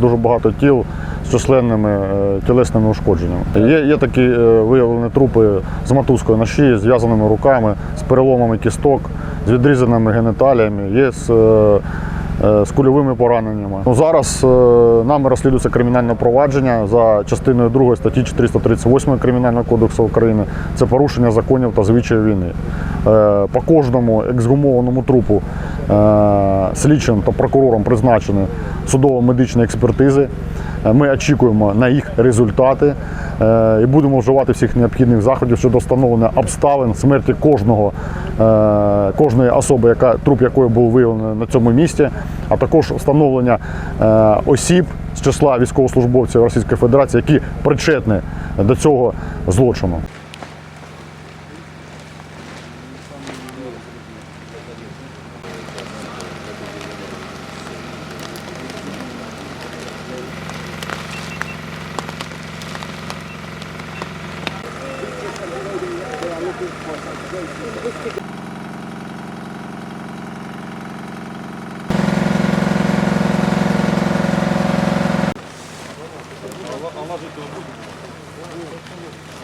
Дуже багато тіл з численними е, тілесними ушкодженнями. Є, є такі е, виявлені трупи з мотузкою на шиї, зв'язаними руками, з переломами кісток, з відрізаними геніталіями, є з, е, з кульовими пораненнями. Ну, зараз нами розслідується кримінальне провадження за частиною 2 статті 438 Кримінального кодексу України. Це порушення законів та звичаїв війни. Е, По кожному ексгумованому трупу е, слідчим та прокурором призначені судово-медичні експертизи. Е, Ми очікуємо на їх результати і будемо вживати всіх необхідних заходів щодо встановлення обставин смерті кожного, кожної особи, яка, труп якої був виявлений на цьому місці, а також встановлення осіб з числа військовослужбовців Російської Федерації, які причетні до цього злочину. Allah Allah'a emanet